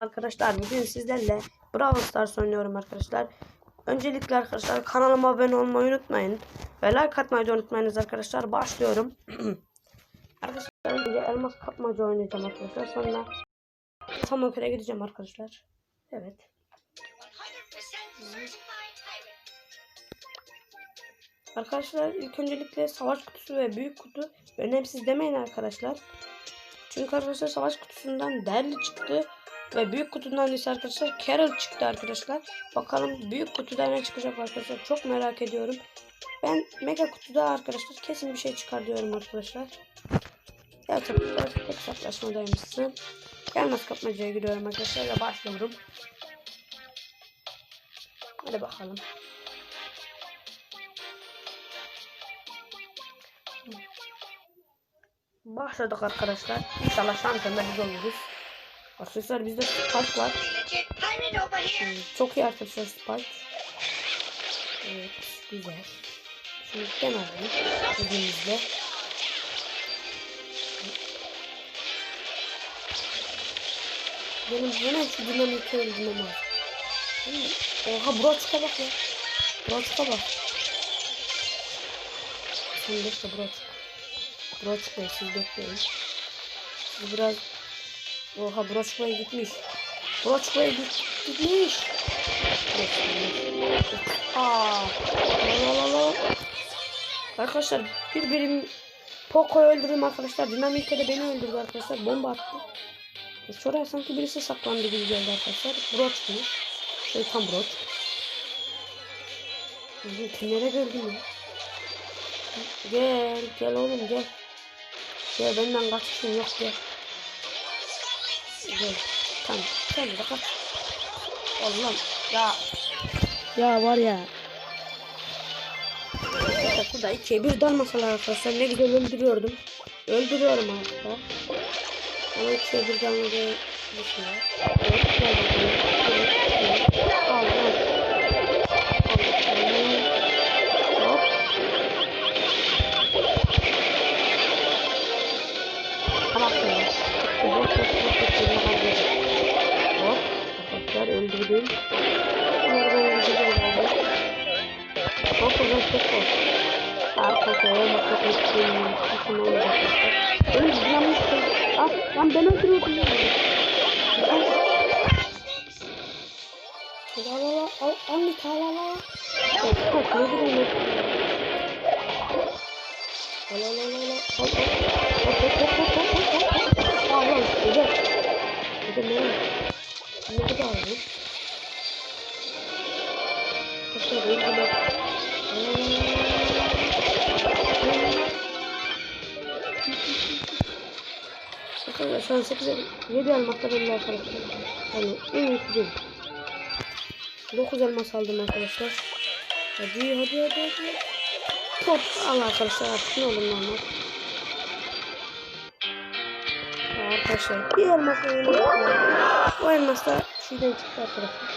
Arkadaşlar bugün sizlerle Brawl Stars oynuyorum arkadaşlar. Öncelikle arkadaşlar kanalıma abone olmayı unutmayın. Ve like atmayı da unutmayınız arkadaşlar. Başlıyorum. arkadaşlar önce elmas kapmaca oynayacağım arkadaşlar. Sonra Samokere gideceğim arkadaşlar. Evet. 100% certified pirate. Arkadaşlar ilk öncelikle savaş kutusu ve büyük kutu önemsiz demeyin arkadaşlar. Çünkü arkadaşlar savaş kutusundan derli çıktı. Ve büyük kutudan ise arkadaşlar Carol çıktı arkadaşlar. Bakalım büyük kutuda ne çıkacak arkadaşlar. Çok merak ediyorum. Ben mega kutuda arkadaşlar kesin bir şey çıkar diyorum arkadaşlar. Evet arkadaşlar hesaplaşmadaymışsın. Gelmez kapmacaya gidiyorum arkadaşlar ve başlıyorum. Hadi bakalım. Başladık arkadaşlar. İnşallah şampiyonda biz oluruz. Arkadaşlar bizde Spike var. Hmm, Çok iyi arkadaşlar Spike. Evet güzel. Şimdi ben alayım. Dediğimizde. Benim hemen şu dinamiki öldürmem lazım. Oha Broçka bak ya. Broçka bak. Sen bekle Broçka. Broçka siz bekleyin. Siz biraz Oha Broçka'ya gitmiş. Broçka'ya git, gitmiş. Aa. La la la la. Arkadaşlar bir birim Poco'yu öldürdüm arkadaşlar. Dinamik'te de beni öldürdü arkadaşlar. Bomba attı. Şuraya sanki birisi saklandı gibi geldi arkadaşlar. Broçka'yı. Şey tam Broç. Bizim kimlere gördüm ya. Gel gel oğlum gel. Gel benden kaçışın yok gel. Gel. Tamam. De kaç. Allah'ım. Ya. Ya var ya. Burada, ikiye bir dalmasalar arkadaşlar ne güzel öldürüyordum. Öldürüyorum hatta. Ama ikiye bir dalmadığı düşünüyor. Arkadaşlar olmakta geçtiğim için olacak. Benim yanlış şey. Ah lan ben öldürüyordum. La la la al al bir tane la la. Hop hop Arkadaşlar şu an 8 7 elmasla belli arkadaşlar. Yani en iyisi değil. 9 elmas aldım arkadaşlar. Hadi hadi hadi hadi. Top al arkadaşlar artık ne olur. Ya Arkadaşlar bir elmasla yeni O elmas da şeyden çıktı arkadaşlar.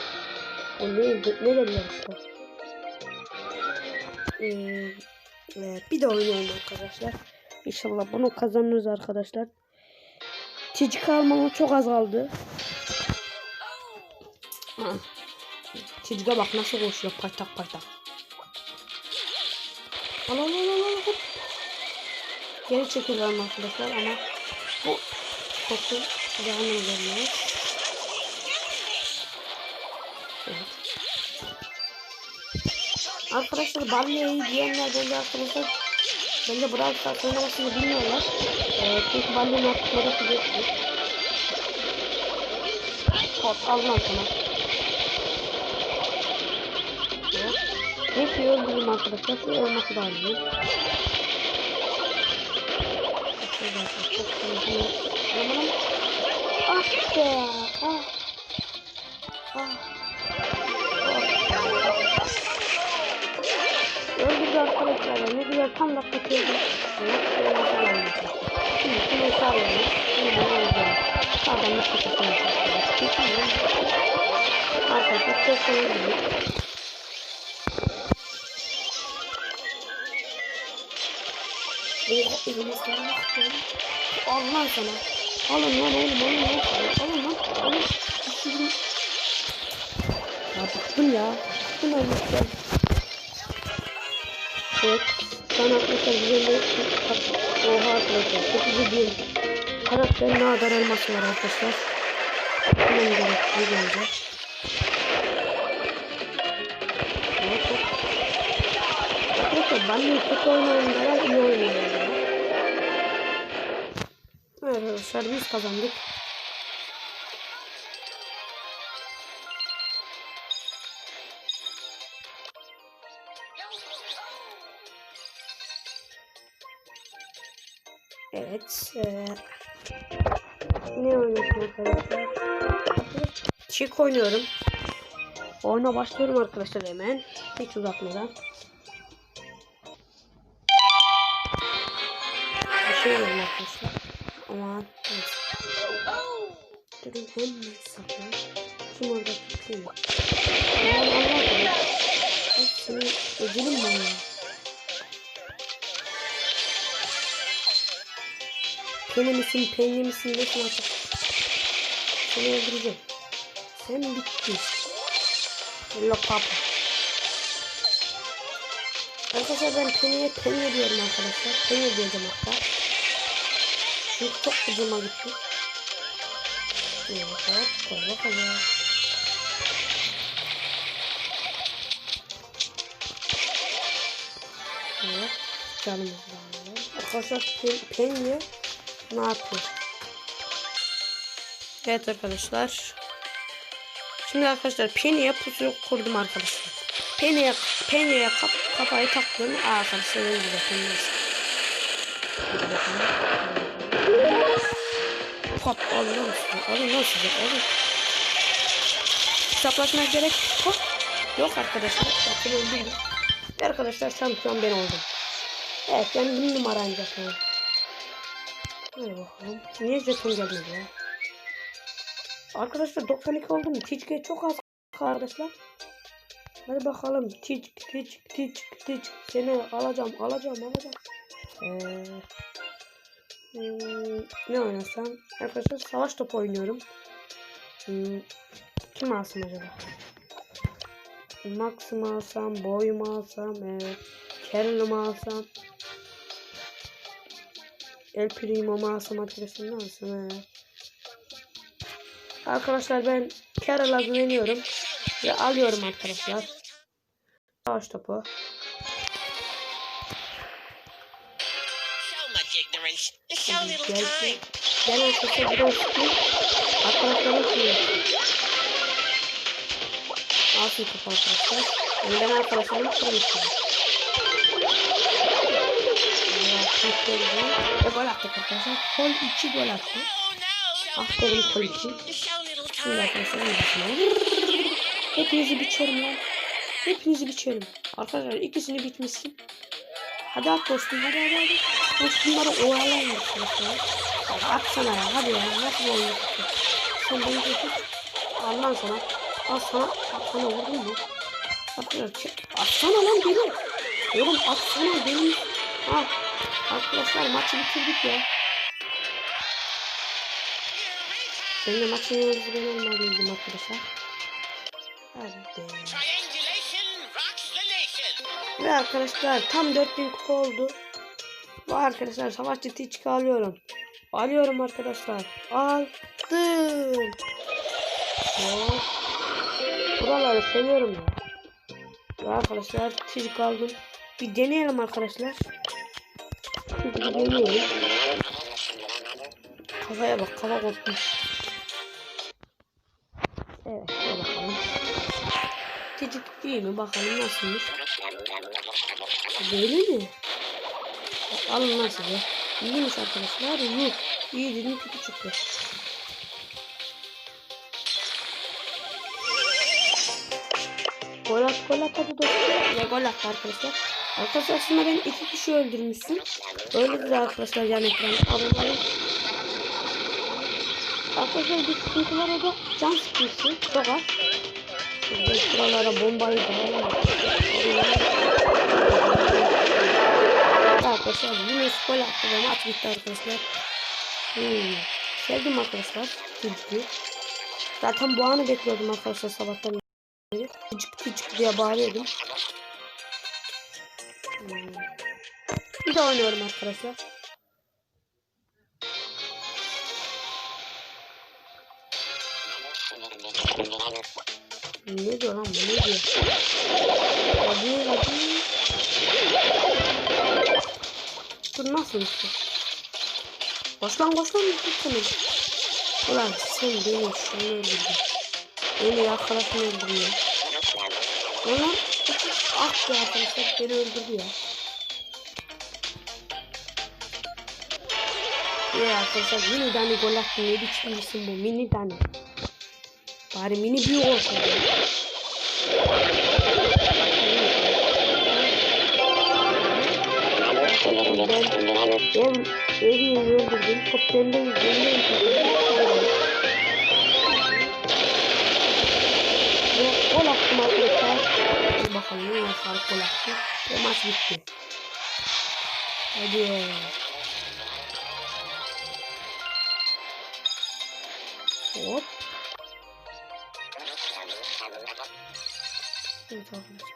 O ne, ne dediler işte. Hmm, evet, bir de oynayalım arkadaşlar. İnşallah bunu kazanırız arkadaşlar. Çicik almama çok az kaldı. Çicik'e bak nasıl koşuyor paytak paytak. Al al al al hop. Geri çekiliyorum arkadaşlar ama bu topu silahının üzerine. Evet. Arkadaşlar Barley'i diyenler bence arkadaşlar bence Brawl Stars oynamasını bilmiyorlar. Ee, çünkü Barley'in artıkları sürekli. Hop al lan sana. Hop. Neyse öldüreyim arkadaşlar. Şu olması da alayım. Şöyle arkadaşlar, şöyle. Aman aman. Ah be. Ah. Ah. Tam dakika çözdüm. Şimdi şunu sağlayalım. Şimdi bunu öldürelim. Sağdan kutusunu yapalım. Arkadaşlar çok öldürdük. Oha elimizden baktım. Al lan sana. Alın lan oğlum alın lan. Alın lan. Alın. bıktım ya. Bıktım ölmekten. Evet. An arkadaşlar güzel bir Oha arkadaşlar. Çok güzel bir karakter ne elması var arkadaşlar. Geldi. Evet, çok Arkadaşlar ben de kötü oynayanlara iyi oynuyorum. Evet arkadaşlar biz kazandık. Evet. eee, ne oynuyorsun arkadaşlar? Çık oynuyorum. Oyuna başlıyorum arkadaşlar hemen. Hiç uzatmadan. Bir şey yok arkadaşlar. Aman neyse. Durun hemen saklan. Kim orada tutuyor? Aman Allah'ım. Ödülüm mü ya? Pene misin, penye misin, nesin artık? Seni öldüreceğim. Sen bittin. Hello papa. Arkadaşlar ben penye penye diyorum arkadaşlar. Penye diyeceğim hatta. Çünkü çok hızıma gitti. Evet, koy bakalım. Evet, canımız var. Arkadaşlar pen, penye ne yapıyor? Evet arkadaşlar. Şimdi arkadaşlar Penny'e pusu kurdum arkadaşlar. Penny'e Penny'e kaf, kafayı taktım. Aa, arkadaşlar. Hadi bakalım. Pat lan size. Alın lan size. Alın. Hesaplaşmaya gerek yok. Yok arkadaşlar. Bakın öldürdüm. Ve Arkadaşlar şampiyon ben oldum. Evet ben bir numara ancak yani. Hadi bakalım. Niye jeton gelmedi ya? Arkadaşlar 92 oldum. Tiçke çok az arkadaşlar. Hadi bakalım. Tiç, tiç, tiç, tiç. Seni alacağım, alacağım, alacağım. Ee, hmm, ne oynasam? Arkadaşlar savaş topu oynuyorum. Hmm, kim alsın acaba? Max mı alsam, Boy mu alsam, e, Carol mu alsam? El Primo mu alsam arkadaşlar ne alsam? E? Arkadaşlar ben Carol'a güveniyorum. Ve alıyorum arkadaşlar. Savaş topu. Gelsin. Ben arkadaşlar biraz sıkayım. Arkadaşlarım suyu. Alsın topu arkadaşlar. Ben arkadaşlarım suyu istiyorum. Ve gol attık arkadaşlar. Gol 2 gol attı. Aferin gol 2. So little Şimdi arkadaşlar? Hepinizi biçerim lan. Hepinizi biçerim. Arkadaşlar ikisini bitmişsin. Hadi at dostum hadi hadi hadi. Dostumları oyalayın arkadaşlar. Ya Atsana ya hadi ya nasıl oynuyorsun? Sen beni götür. Al sana. Al sana. Atsana vurdun mu? Arkadaşlar. Atsana lan beni. Oğlum atsana beni. Ha. Arkadaşlar maçı bitirdik ya. Seninle maçın yıldızı ben olmalıydım arkadaşlar. Hadi. Ve arkadaşlar tam 4000 kupa oldu. Ve arkadaşlar savaş ciddi çıkarıyorum. Alıyorum arkadaşlar. Aldım. Hop. Buraları seviyorum ya. Ve arkadaşlar çizik aldım. Bir deneyelim arkadaşlar. Deneyelim. Kafaya bak kafa korkmuş. Evet hadi bakalım. Çocuk değil mi? Bakalım nasılmış. Böyle mi? Alın lan size. İyiymiş arkadaşlar. Yuh. İyi dedim kötü çıktı. Gol at gol at hadi dostum. Ve gol attı arkadaşlar. Arkadaşlar aslında ben iki kişi öldürmüşsün. Öyle de arkadaşlar yan ekran. Abone. Arkadaşlar bir sıkıntı var o da can sıkıntısı. Çok az. Şurada şuralara bombayı dağılalım. Arkadaşlar yine gol attı ve maç bitti arkadaşlar. Hmm. Sevdim arkadaşlar. Çocukluğu. Zaten bu anı bekliyordum arkadaşlar sabahtan. Gıcık gıcık diye bağırıyordum. Bir daha oynuyorum arkadaşlar. Ne diyor lan bu ne diyor? Hadi hadi. Dur nasıl işte? Koş lan koş lan gitsene. Ulan sen beni şunu öldürdün. Beni arkadaşını öldürüyor. Ulan ah be arkadaşlar beni öldürdü ya. Ya arkadaşlar mini tane gol attı. Ne biçim isim bu mini tane. Bari mini büyük olsun. Ben, evi öldürdüm. Top benden benden Ve gol attım arkadaşlar. Ne yapar gol attı. Ve maç bitti. Hadi. Hop. Evet arkadaşlar.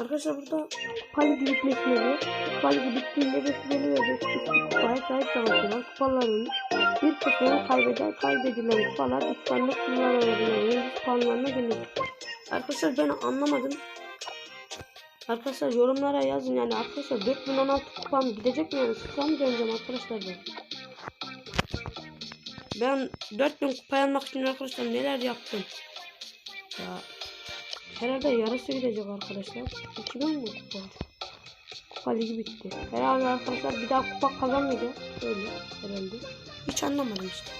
Arkadaşlar burada bitmesini diyor. Kupa ligi bittiğinde de sizleri ve de kupaya sahip savaşçılar kupaların bir kısmını kaybeder. Kaybedilen kupalar üstlenme kullanılabilen yıldız puanlarına gelir. Arkadaşlar ben anlamadım. Arkadaşlar yorumlara yazın yani arkadaşlar 4016 kupam gidecek mi yani sıfıra mı döneceğim arkadaşlar ben? Ben 4000 kupa almak için arkadaşlar neler yaptım. Ya herhalde yarısı gidecek arkadaşlar. 2000 mi kupa? Kupa ligi bitti. Herhalde arkadaşlar bir daha kupa kazanmayacağız. Öyle herhalde. Hiç anlamadım işte.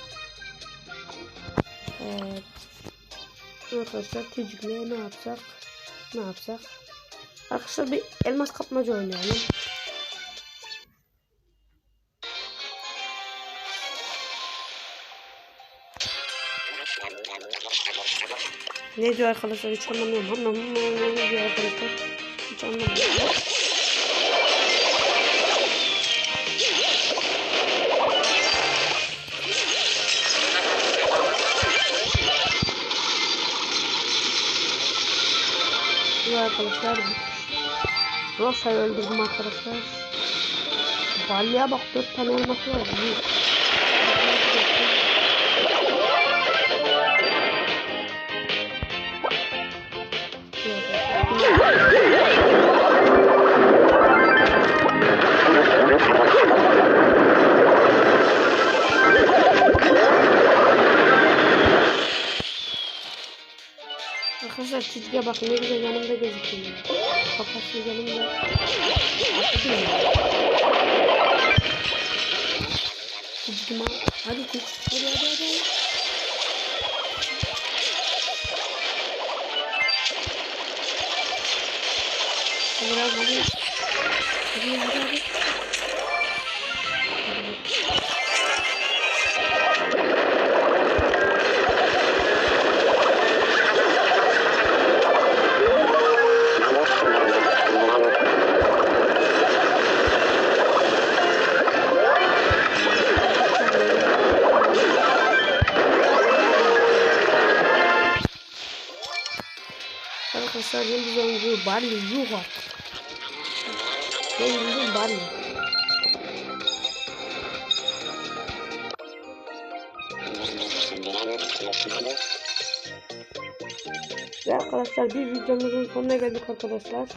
Evet. Arkadaşlar tecrübe ne yapsak? Ne yapsak? Arkadaşlar bir elmas kapmaca oynayalım. Ne diyor arkadaşlar hiç anlamıyorum. Anlamıyorum. Diyor arkadaşlar? Hiç anlamıyorum. Bu arkadaşlar Rosa'yı öldürdüm arkadaşlar. Balya bak 4 tane elması var. Arkadaşlar çizgiye bakın ne güzel yanımda gözüküyor. Kafası yanımda. Ya. Çizgime. Hadi çiz. Hadi hadi hadi. hadi. Hadi hadi. Hadi hadi hadi. Oyuncu Barley yuh artık. Yıldız Barley. Ve arkadaşlar bir videomuzun sonuna geldik arkadaşlar.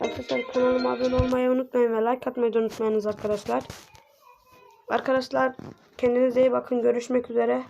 Arkadaşlar kanalıma abone olmayı unutmayın ve like atmayı unutmayınız arkadaşlar. Arkadaşlar kendinize iyi bakın. Görüşmek üzere.